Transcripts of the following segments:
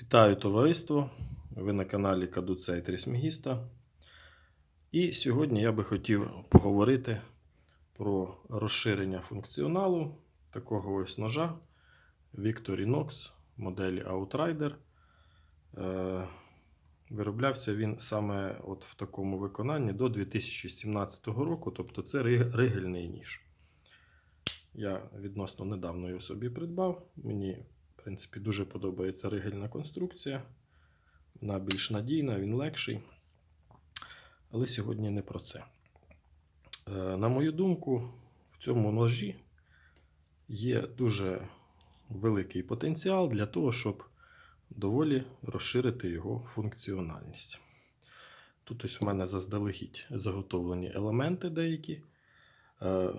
Вітаю товариство! Ви на каналі Кадуцей Трісмігіста. І сьогодні я би хотів поговорити про розширення функціоналу такого ось ножа Victorinox моделі Outrider. Е, Вироблявся він саме от в такому виконанні до 2017 року, тобто це ри- ригельний ніж. Я відносно недавно його собі придбав. Мені, принципі, дуже подобається ригельна конструкція. Вона більш надійна, він легший. Але сьогодні не про це. Е, На мою думку, в цьому ножі є дуже великий потенціал для того, щоб доволі розширити його функціональність. Тут ось у мене заздалегідь заготовлені елементи деякі. Е,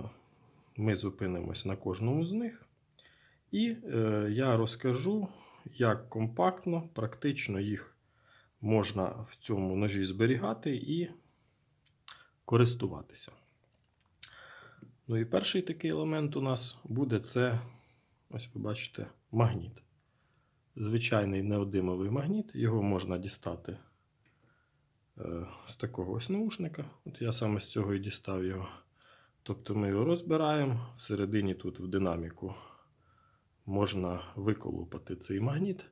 Ми зупинимось на кожному з них. І е, я розкажу, як компактно, практично їх можна в цьому ножі зберігати і користуватися. Ну і перший такий елемент у нас буде це, ось ви бачите, магніт. Звичайний неодимовий магніт, його можна дістати е, з такого ось наушника. От я саме з цього і дістав його. Тобто ми його розбираємо. Всередині тут в динаміку можна виколупати цей магніт.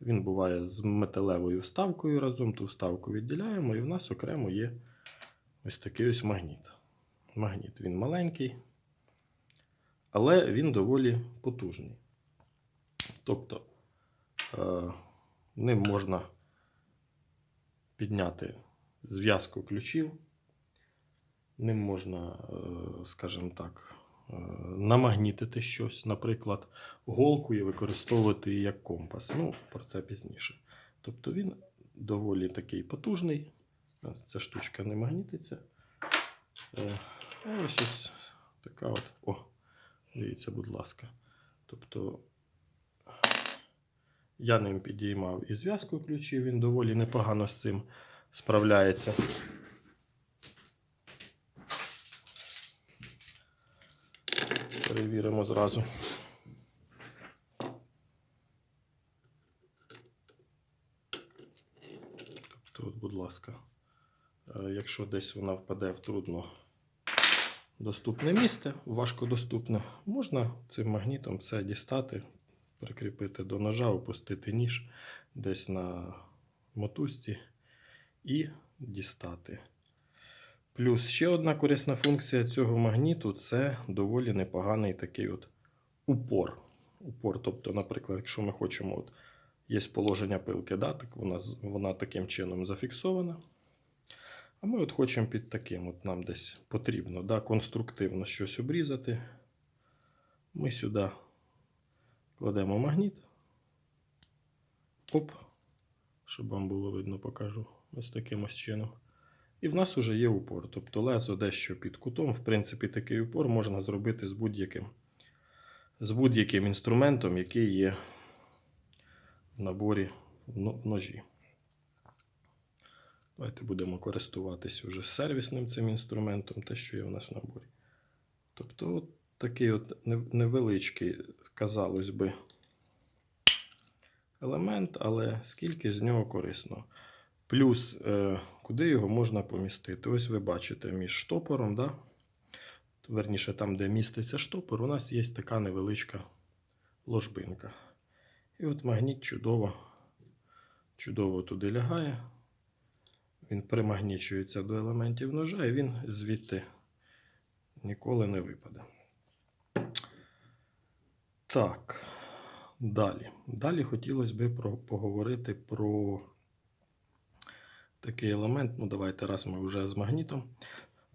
Він буває з металевою вставкою разом, ту вставку відділяємо, і в нас окремо є ось такий ось магніт. Магніт він маленький, але він доволі потужний. Тобто е, ним можна підняти зв'язку ключів, ним можна, е, скажімо так, намагнітити щось, наприклад, голку і використовувати її як компас. Ну, про це пізніше. Тобто він доволі такий потужний. Е, Ця штучка не магнітиться. Е, Ось ось така от. О, дивіться, будь ласка. Тобто я ним підіймав і зв'язку ключів, він доволі непогано з цим справляється. Перевіримо зразу. Тобто, от, будь ласка, е, якщо десь вона впаде в трудно доступне місце, важкодоступне, можна цим магнітом все дістати, прикріпити до ножа, опустити ніж десь на мотузці і дістати. Плюс ще одна корисна функція цього магніту це доволі непоганий такий от упор. Упор, тобто, наприклад, якщо ми хочемо, от, є положення пилки, да, так вона, вона таким чином зафіксована. А ми от хочемо під таким, от нам десь потрібно да, конструктивно щось обрізати. Ми сюди кладемо магніт. Оп, щоб вам було видно, покажу ось таким ось чином. І в нас вже є упор. Тобто лезо дещо під кутом. В принципі, такий упор можна зробити з будь-яким з будь-яким інструментом, який є в наборі но- ножі. Давайте будемо користуватись уже сервісним цим інструментом, те, що є в нас в наборі. Тобто, от такий от невеличкий, казалось би, елемент, але скільки з нього корисно. Плюс, е, куди його можна помістити? Ось ви бачите між штопором, да? верніше, там, де міститься штопор, у нас є така невеличка ложбинка. І от магніт чудово, чудово туди лягає. Він примагнічується до елементів ножа, і він звідти ніколи не випаде. Так, далі. Далі хотілося б поговорити про такий елемент. Ну, давайте, раз ми вже з магнітом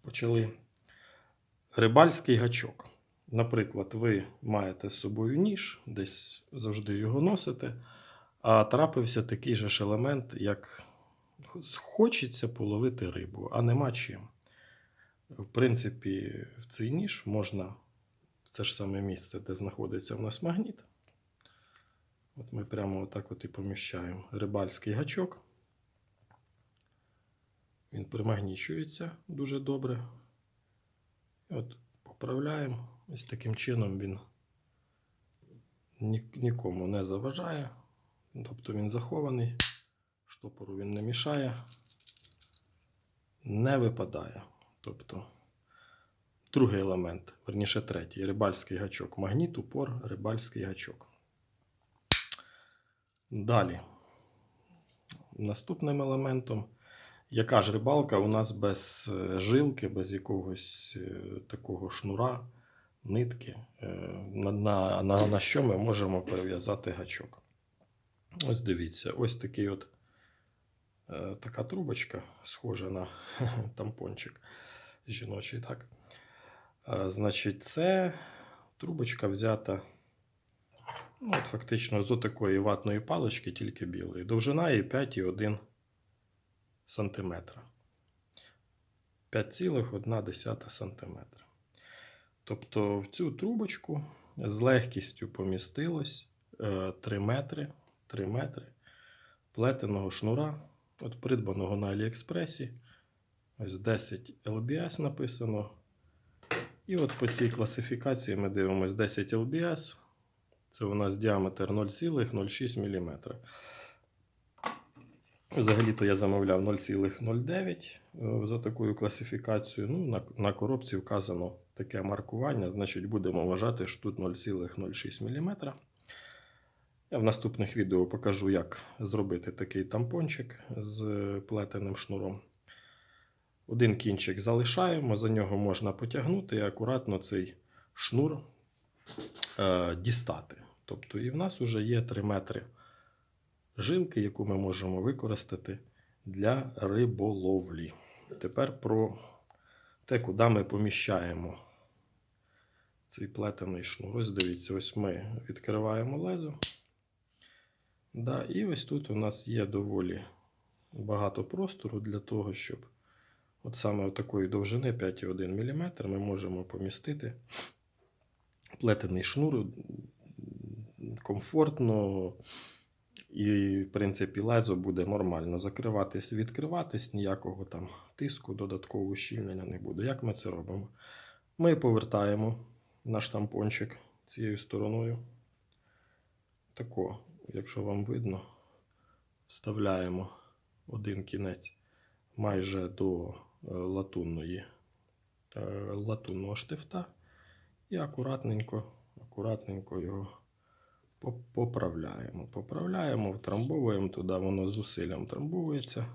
почали. Рибальський гачок. Наприклад, ви маєте з собою ніж, десь завжди його носите, а трапився такий же ж елемент, як хочеться половити рибу, а нема чим. В принципі, в цей ніж можна в це ж саме місце, де знаходиться у нас магніт. От ми прямо отак от і поміщаємо рибальський гачок. Він примагнічується дуже добре. От поправляємо. Ось таким чином він нікому не заважає, тобто він захований, штопору він не мішає, не випадає. Тобто, другий елемент, верніше третій, рибальський гачок. Магніт, упор, рибальський гачок. Далі. Наступним елементом, яка ж рибалка у нас без е, жилки, без якогось е, такого шнура, нитки, е, на, на, на, на що ми можемо перев'язати гачок. Ось дивіться, ось такий от така трубочка, схожа на тампончик жіночий, так. Значить, це трубочка взята ну, от фактично з отакої ватної палички, тільки білої. Довжина її 5,1 см. 5,1 см. Тобто в цю трубочку з легкістю помістилось е, 3 метри, 3 метри плетеного шнура, от придбаного на Аліекспресі. Ось 10 LBS написано. І от по цій класифікації ми дивимося 10 LBS. Це у нас діаметр 0,06 мм. Взагалі-то я замовляв 0,09 е, за такою класифікацією. Ну, на, на коробці вказано таке маркування, значить будемо вважати, що тут 0,06 мм. Я в наступних відео покажу, як зробити такий тампончик з плетеним шнуром. Один кінчик залишаємо, за нього можна потягнути і акуратно цей шнур е, дістати. Тобто, і в нас вже є 3 метри жилки, яку ми можемо використати для риболовлі. Тепер про те, куди ми поміщаємо цей плетений шнур. Ось дивіться, ось ми відкриваємо лезо. Да, і ось тут у нас є доволі багато простору для того, щоб от саме такої довжини 5,1 мм ми можемо помістити плетений шнур комфортно. І, в принципі, лезо буде нормально закриватись, відкриватись, ніякого там тиску, додаткового щільнення не буде. Як ми це робимо? Ми повертаємо наш тампончик цією стороною. Тако, якщо вам видно, вставляємо один кінець майже до е, латунної, е, латунного штифта і акуратненько, акуратненько його поправляємо. Поправляємо, втрамбовуємо туди, воно зусиллям трамбовується.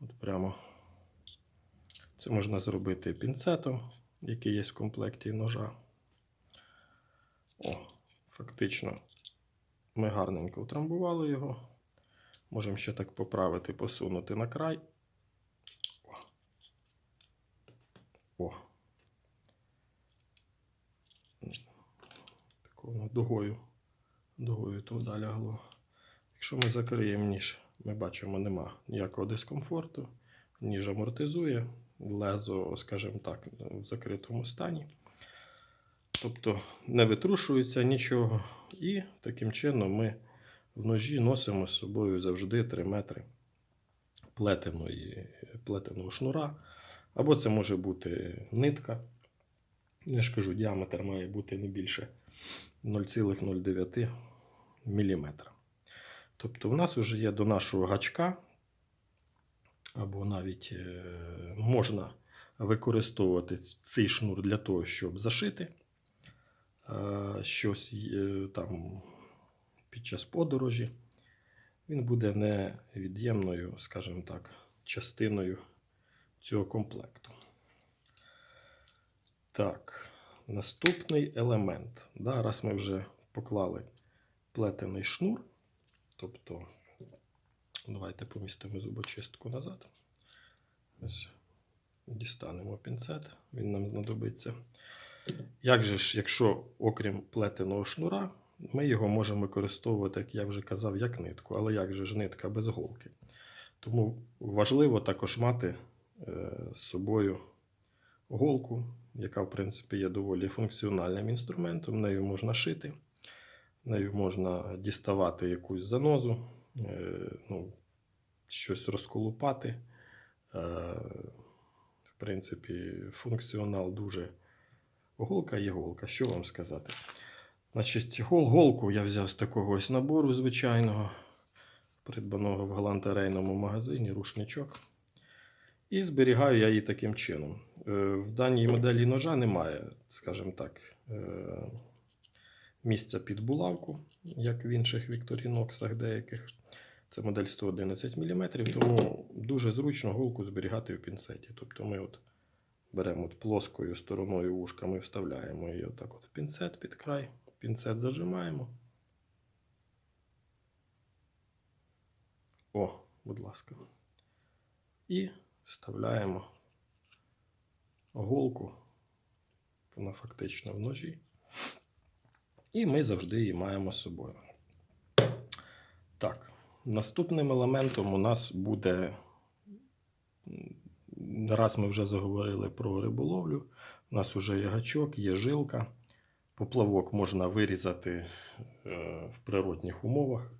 От прямо. Це можна зробити пінцетом, який є в комплекті ножа. О, фактично ми гарненько втрамбували його. Можемо ще так поправити, посунути на край. О. О. Так дугою, дугою туди лягло. Якщо ми закриємо ніж, ми бачимо, нема ніякого дискомфорту. Ніж амортизує, лезо, скажімо так, в закритому стані. Тобто не витрушується нічого. І таким чином ми в ножі носимо з собою завжди 3 метри плетеної, плетеного шнура. Або це може бути нитка. Я ж кажу, діаметр має бути не більше 0,09 мм. Тобто, в нас вже є до нашого гачка, або навіть е, можна використовувати цей шнур для того, щоб зашити е, щось е, там під час подорожі. Він буде невід'ємною, скажімо так, частиною цього комплекту. Так, наступний елемент. Да, раз ми вже поклали плетений шнур, тобто, давайте помістимо зубочистку назад. Ось дістанемо пінцет, він нам знадобиться. Як же ж, якщо окрім плетеного шнура, ми його можемо використовувати, як я вже казав, як нитку, але як же ж нитка без голки? Тому важливо також мати е, з собою голку, яка, в принципі, є доволі функціональним інструментом. Нею можна шити, нею можна діставати якусь занозу, е, ну, щось розколупати. Е, В принципі, функціонал дуже голка є голка. Що вам сказати? Значить, гол голку я взяв з такого ось набору звичайного. придбаного в галантерейному магазині рушничок. І зберігаю я її таким чином. Е, В даній моделі ножа немає, скажімо так, е, місця під булавку, як в інших Victorinox деяких. Це модель 111 мм, тому дуже зручно голку зберігати в пінцеті. Тобто ми от беремо от плоскою стороною вушка, ми вставляємо її отак от в пінцет під край, пінцет зажимаємо. О, будь ласка. І вставляємо голку. Вона фактично в ножі. І ми завжди її маємо з собою. Так, наступним елементом у нас буде. Раз ми вже заговорили про риболовлю. У нас вже є гачок, є жилка. Поплавок можна вирізати е, в природних умовах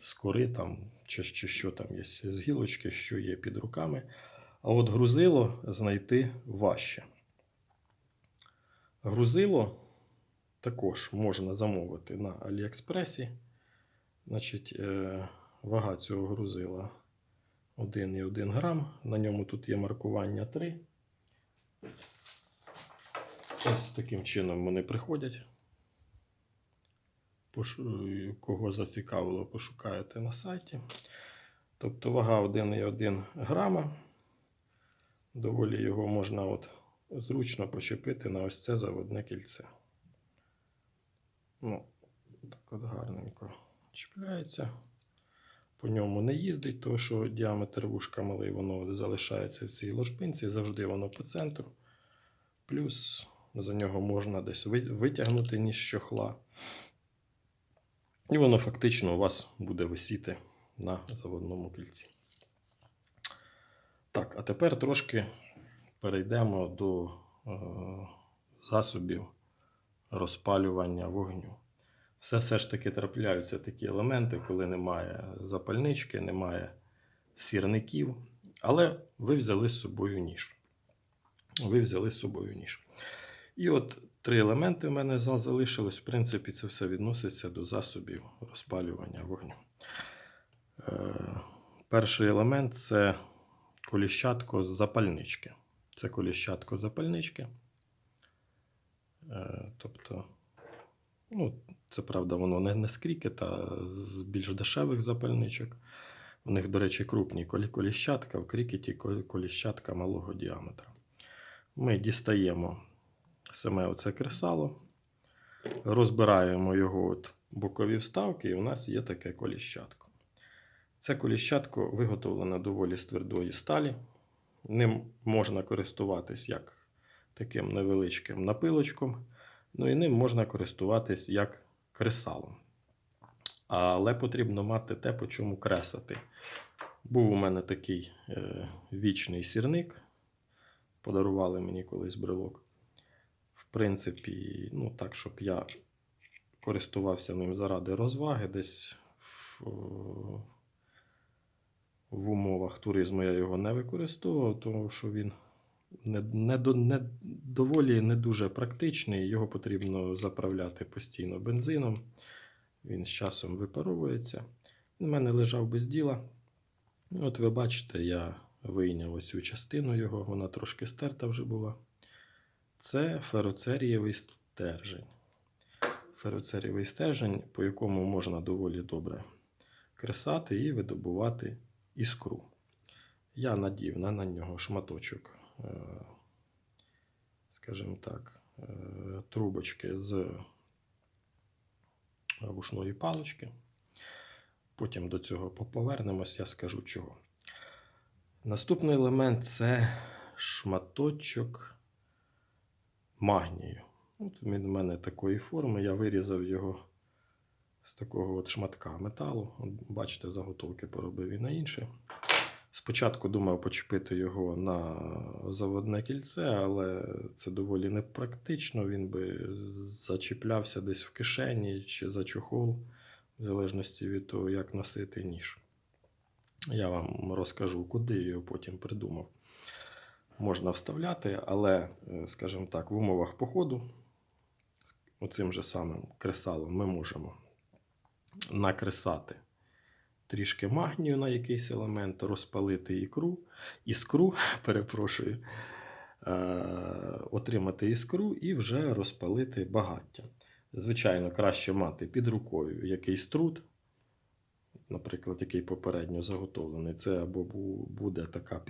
з кори там, чи, чи що там є з гілочки, що є під руками. А от грузило знайти важче. Грузило також можна замовити на Аліекспресі. Значить, е, вага цього грузила 1,1 грам. На ньому тут є маркування 3. Ось таким чином вони приходять. Кого зацікавило, пошукаєте на сайті. Тобто вага 1,1 грама. Доволі його можна от зручно почепити на ось це заводне кільце. Ну, так от гарненько чіпляється. По ньому не їздить, тому що діаметр вушка малий, воно залишається в цій ложбинці, завжди воно по центру. Плюс за нього можна десь витягнути ніж чохла. І воно фактично у вас буде висіти на заводному кільці. Так, а тепер трошки перейдемо до е, засобів розпалювання вогню. Все, все ж таки трапляються такі елементи, коли немає запальнички, немає сірників. Але ви взяли з собою ніж. Ви взяли з собою ніж. І от три елементи в мене за- залишилось. В принципі, це все відноситься до засобів розпалювання вогню. Е, перший елемент це коліщатко запальнички. Це коліщатко запальнички. Е, тобто, ну, це правда, воно не, не з крікета, а з більш дешевих запальничок. У них, до речі, крупні колі- коліщатка, в крікеті коліщатка малого діаметра. Ми дістаємо саме оце кресало, розбираємо його от бокові вставки, і у нас є таке коліщатко. Це коліщатко виготовлене доволі з твердої сталі. Ним можна користуватись як таким невеличким напилочком, ну і ним можна користуватись як кресалом. Але потрібно мати те, по чому кресати. Був у мене такий е, вічний сірник. Подарували мені колись брелок. В принципі, ну так, щоб я користувався ним заради розваги, десь в, в умовах туризму я його не використовував, тому що він не, не, не, доволі не дуже практичний. Його потрібно заправляти постійно бензином. Він з часом випаровується. Він у мене лежав без діла. От ви бачите, я вийняв оцю частину його, вона трошки стерта вже була. Це фероцерієвий стержень. Фероцерієвий стержень, по якому можна доволі добре кресати і видобувати іскру. Я надів на, на нього шматочок, е, скажімо так, е, трубочки з вушної палички. Потім до цього повернемось, я скажу чого. Наступний елемент це шматочок магнію. От він в мене такої форми. Я вирізав його з такого от шматка металу. От бачите, заготовки поробив і на інше. Спочатку думав почепити його на заводне кільце, але це доволі непрактично. Він би зачіплявся десь в кишені чи за чохол, в залежності від того, як носити ніж. Я вам розкажу, куди його потім придумав. Можна вставляти, але, е, скажімо так, в умовах походу оцим же самим кресалом ми можемо накресати трішки магнію на якийсь елемент, розпалити ікру, іскру, перепрошую, е, отримати іскру і вже розпалити багаття. Звичайно, краще мати під рукою якийсь труд, наприклад, який попередньо заготовлений. Це або буде така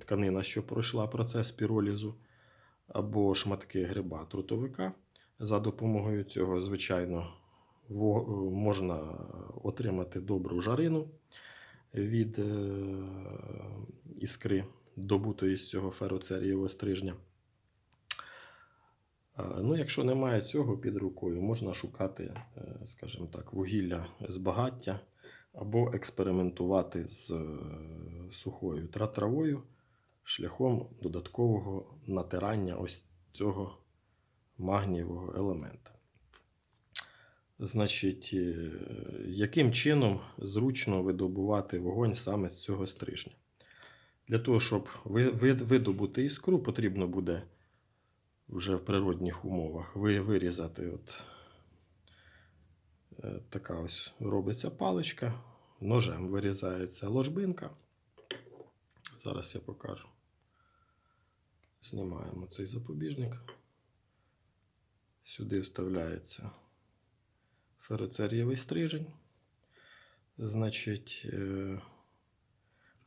тканина, що пройшла процес піролізу, або шматки гриба трутовика. За допомогою цього, звичайно, можна отримати добру жарину від е, іскри, добутої з цього фероцерієвого стрижня. Ну, якщо немає цього під рукою, можна шукати, е, скажімо так, вугілля з багаття або експериментувати з е, сухою тра- травою шляхом додаткового натирання ось цього магнієвого елемента. Значить, е, яким чином зручно видобувати вогонь саме з цього стрижня? Для того, щоб ви- ви- видобути іскру, потрібно буде вже в природних умовах вирізати. От, е, така ось робиться паличка, ножем вирізається ложбинка. Зараз я покажу. Знімаємо цей запобіжник. Сюди вставляється фероцерієвий стрижень. Значить, е,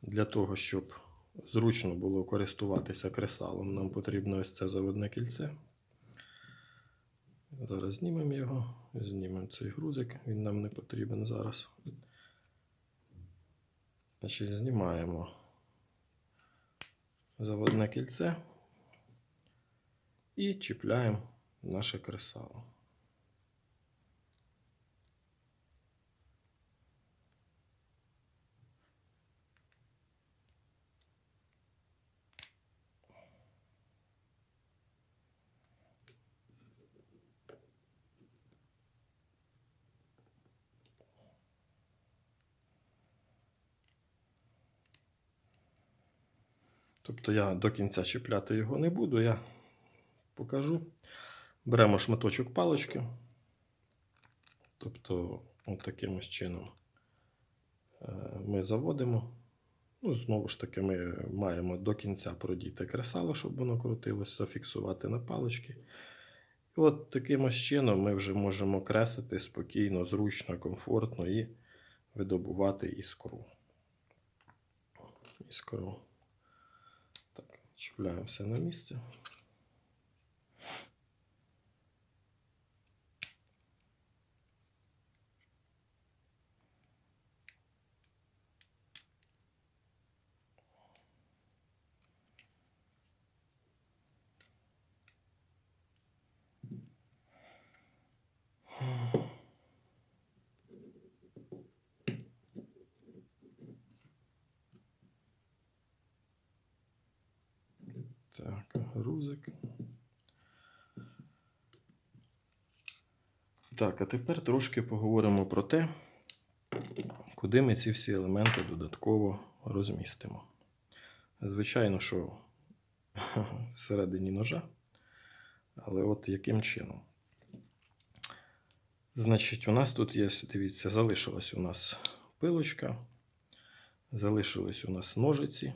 для того, щоб зручно було користуватися кресалом, нам потрібно ось це заводне кільце. Зараз знімемо його, знімемо цей грузик, він нам не потрібен зараз. Значить, знімаємо заводне кільце і чіпляємо наше кресало. Тобто я до кінця чіпляти його не буду, я покажу. Беремо шматочок палички. Тобто, от таким ось чином е, ми заводимо. Ну, знову ж таки, ми маємо до кінця продіти кресало, щоб воно крутилось, зафіксувати на палички. І от таким ось чином ми вже можемо кресити спокійно, зручно, комфортно і видобувати іскру. Іскру. Чіпляємо все на місце. Так, грузик. Так, а тепер трошки поговоримо про те, куди ми ці всі елементи додатково розмістимо. Звичайно, що всередині ножа, але от яким чином. Значить, у нас тут є, дивіться, залишилась у нас пилочка, залишились у нас ножиці.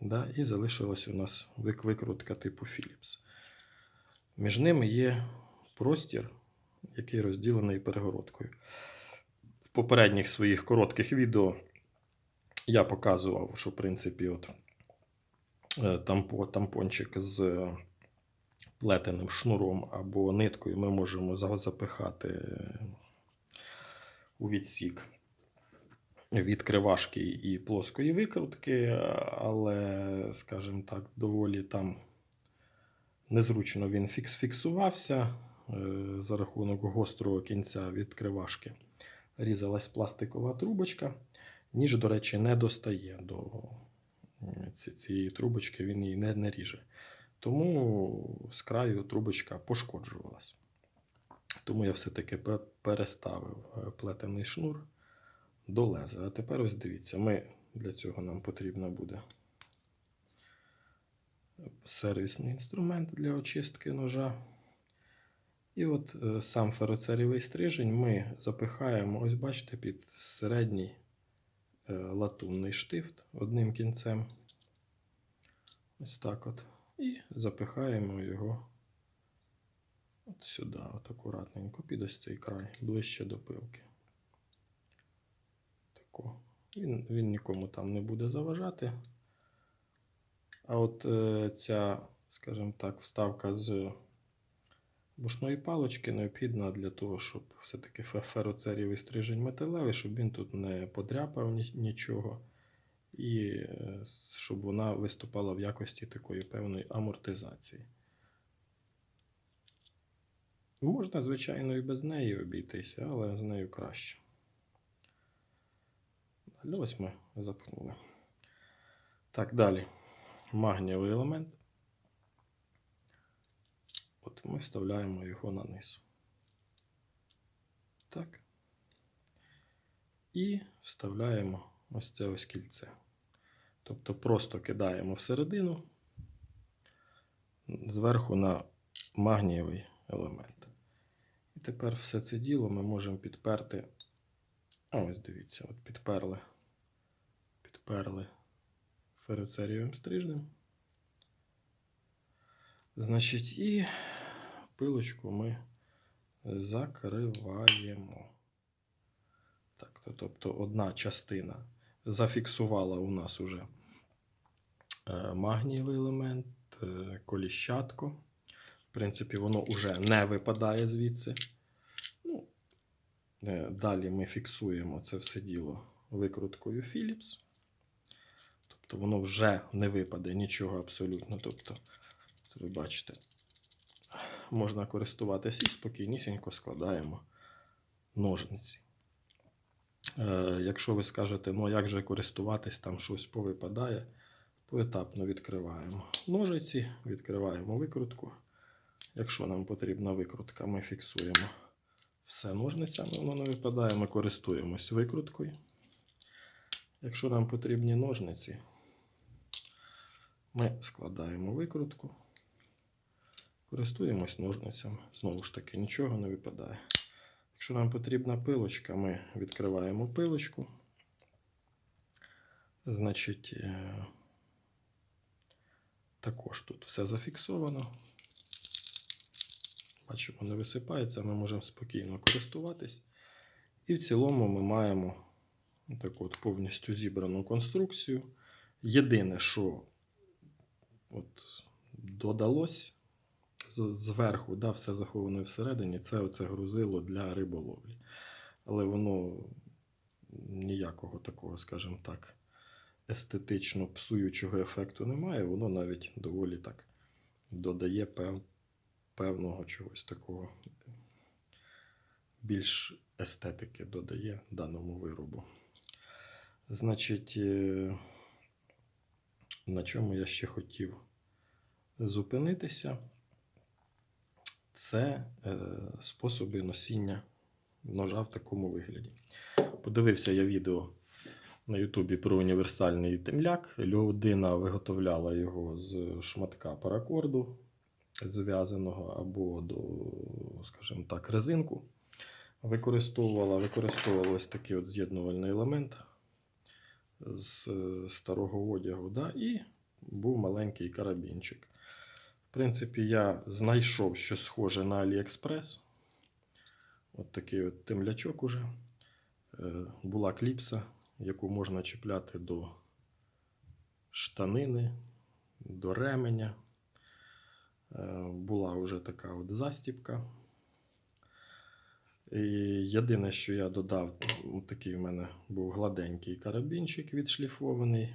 Да, і залишилась у нас вик- викрутка типу Philips. Між ними є простір, який розділений перегородкою. В попередніх своїх коротких відео я показував, що в принципі от, е, тампо, тампончик з плетеним шнуром або ниткою ми можемо запихати у відсік від кривашки і плоскої викрутки, але, скажімо так, доволі там незручно він фікс фіксувався е, за рахунок гострого кінця від кривашки. Різалась пластикова трубочка. Ніж, до речі, не достає до е, цієї трубочки, він її не, не ріже. Тому з краю трубочка пошкоджувалась. Тому я все-таки переставив е, плетений шнур до леза. А тепер ось дивіться, ми для цього нам потрібно буде сервісний інструмент для очистки ножа. І от е, сам фероцерівий стрижень ми запихаємо, ось бачите, під середній е, латунний штифт одним кінцем. Ось так от. І запихаємо його от сюди, от акуратненько, під ось цей край, ближче до пилки. Тако. Він, він нікому там не буде заважати. А от е, ця, скажімо так, вставка з бушної палочки необхідна для того, щоб все-таки фе- фероцерівий стрижень металевий, щоб він тут не подряпав нічого. І е, щоб вона виступала в якості такої певної амортизації. Можна, звичайно, і без неї обійтися, але з нею краще. Далі ось ми запхнули. Так, далі. Магнієвий елемент. От ми вставляємо його на низ. Так. І вставляємо ось це ось кільце. Тобто просто кидаємо всередину зверху на магнієвий елемент. І тепер все це діло ми можемо підперти. А ось дивіться, от підперли. Підперли фероцерієвим стрижнем. Значить, і пилочку ми закриваємо. Так, то- тобто одна частина зафіксувала у нас уже е, магнієвий елемент, е, коліщатко. В принципі, воно вже не випадає звідси. Е, далі ми фіксуємо це все діло викруткою Philips. Тобто воно вже не випаде нічого абсолютно. Тобто, це ви бачите, можна користуватися і спокійнісінько складаємо ножниці. Е, якщо ви скажете, ну як же користуватись, там щось повипадає, поетапно відкриваємо ножиці, відкриваємо викрутку. Якщо нам потрібна викрутка, ми фіксуємо все ножницями, воно не випадає, ми користуємось викруткою. Якщо нам потрібні ножниці, ми складаємо викрутку, користуємось ножницями. Знову ж таки, нічого не випадає. Якщо нам потрібна пилочка, ми відкриваємо пилочку. Значить, е, також тут все зафіксовано. Бачимо, не висипається, ми можемо спокійно користуватись. І в цілому ми маємо таку от повністю зібрану конструкцію. Єдине, що от додалось зверху, да, все заховане всередині, це оце грузило для риболовлі. Але воно ніякого такого, скажімо так, естетично псуючого ефекту немає. Воно навіть доволі так додає пев, певного чогось такого більш естетики додає даному виробу. Значить, е, на чому я ще хотів зупинитися, це е, способи носіння ножа в такому вигляді. Подивився я відео на Ютубі про універсальний темляк. Людина виготовляла його з шматка паракорду, зв'язаного або до, скажімо так, резинку. Використовувала, використовувала ось такий от з'єднувальний елемент з е, старого одягу. Да? І був маленький карабінчик. В принципі, я знайшов щось схоже на AliExpress. От такий от темлячок уже. Е, Була кліпса, яку можна чіпляти до штанини, до ременя. Е, Була вже така от застіпка. І єдине, що я додав, такий в мене був гладенький карабінчик відшліфований.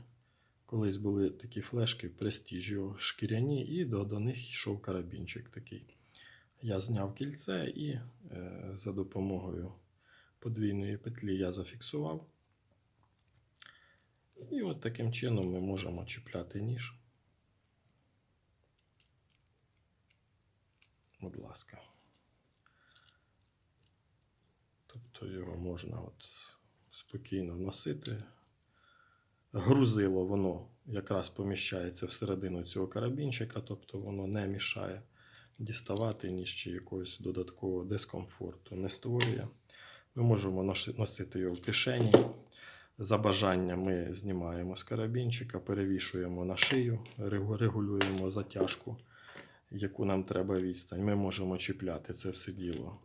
Колись були такі флешки Prestigio шкіряні, і до, до них йшов карабінчик такий. Я зняв кільце і е, за допомогою подвійної петлі я зафіксував. І от таким чином ми можемо чіпляти ніж. Будь ласка. Тобто його можна от спокійно носити. Грузило воно якраз поміщається всередину цього карабінчика, тобто воно не мішає діставати, ні ще якогось додаткового дискомфорту не створює. Ми можемо носити його в кишені. За бажанням ми знімаємо з карабінчика, перевішуємо на шию, регулюємо затяжку, яку нам треба відстань. Ми можемо чіпляти це все діло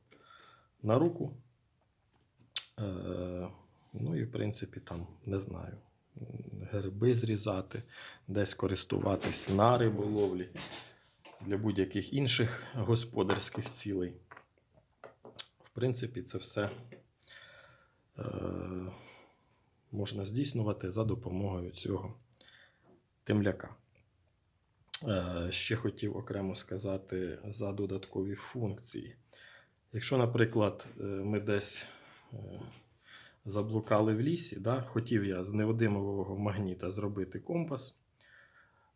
на руку. Е, ну і в принципі там не знаю. Гриби зрізати, десь користуватись на риболовлі для будь-яких інших господарських цілей. В принципі, це все е, можна здійснювати за допомогою цього темляка. Е, ще хотів окремо сказати за додаткові функції. Якщо, наприклад, е, ми десь е, заблукали в лісі, да, хотів я з неодимового магніта зробити компас,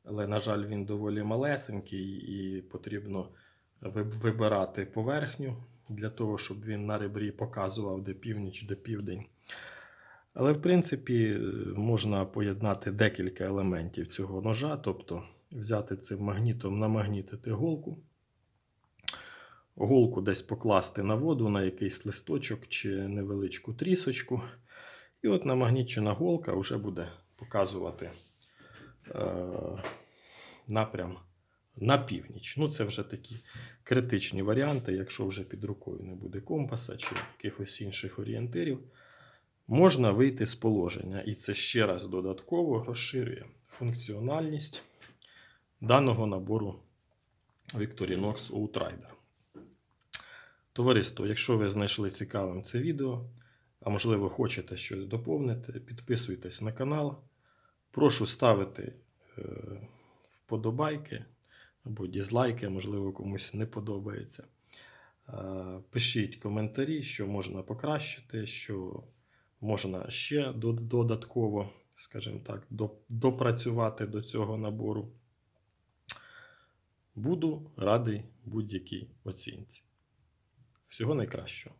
але, на жаль, він доволі малесенький і потрібно вибирати поверхню для того, щоб він на ребрі показував, де північ, де південь. Але, в принципі, можна поєднати декілька елементів цього ножа, тобто взяти цим магнітом, намагнітити голку, голку десь покласти на воду, на якийсь листочок чи невеличку трісочку. І от намагнічена голка вже буде показувати е, напрям на північ. Ну, це вже такі критичні варіанти, якщо вже під рукою не буде компаса чи якихось інших орієнтирів. Можна вийти з положення, і це ще раз додатково розширює функціональність даного набору Victorinox Outrider. Товариство, якщо ви знайшли цікавим це відео, а можливо хочете щось доповнити, підписуйтесь на канал. Прошу ставити е, вподобайки або дізлайки, можливо, комусь не подобається. Е, Пишіть коментарі, що можна покращити, що можна ще додатково, скажімо так, допрацювати до цього набору. Буду радий будь-якій оцінці. Всього найкращого.